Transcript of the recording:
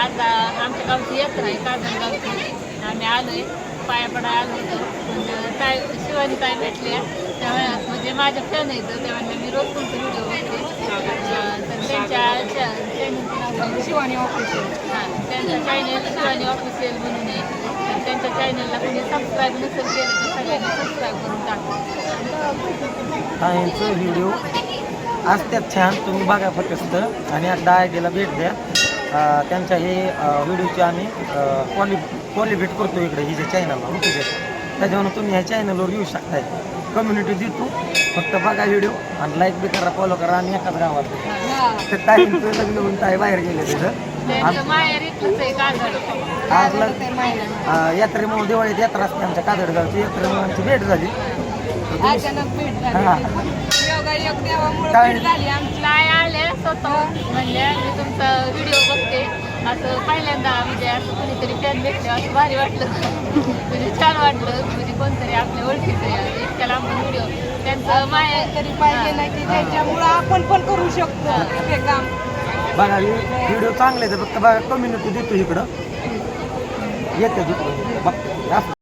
गावची यात्रा आहे काजळगावची आम्ही आलोय पाया पडाय आलो होतो म्हणजे ताई शिवानी ताई भेटल्या. त्यामुळे म्हणजे माझ्या फॅन आहेत त्यामुळे मी रोज तुमचे व्हिडिओ बघते. तर त्यांच्या? शिवानी ऑफिशियल हां त्यांचा चॅनल शिवानी ऑफिशियल म्हणून आहे. तर त्यांच्या चॅनलला कोणी सबस्क्राईब नसेल केलं तर सगळ्यांनी सबस्क्राईब करून टाका. व्हिडिओ असतात छान तुम्ही बघा फक्त आणि एकदा आयडीला भेट द्या. त्यांच्या हे व्हिडिओची आम्ही क्वालि क्वालिफिट करतो इकडे हिच्या चॅनलला ऋतुच्या त्याच्यामुळे तुम्ही ह्या चॅनलवर येऊ शकताय. कम्युनिटी देतो फक्त बघा व्हिडिओ आणि लाईक बी करा फॉलो करा आणि एकाच गावात तर ताईंचं लग्न होऊन ताई बाहेर गेले तिथं. अं, यात्रेमुळे दिवाळीत यात्रा असते आमच्या कादडगावची यात्रेमुळे आमची भेट झाली. अचानक भेट हा. झाली देवामुळे काय? भेट झाली. आमची नाही आले स्वतः म्हणजे मी तुमचा व्हिडिओ बघते असं पहिल्यांदा म्हणजे असं कोणीतरी फॅन भेटले असं भारी वाटलं. म्हणजे छान वाटलं. म्हणजे कोणतरी आपल्या ओळखीचं इतक्या लांब व्हिडिओ त्यांचं माय तरी पाहिजे ना की त्याच्यामुळं आपण पण करू शकतो. हे काम. बघा व्हिडिओ चांगले आहेत. फक्त बघा कम्युनिटी देतो इकडं. येते बघ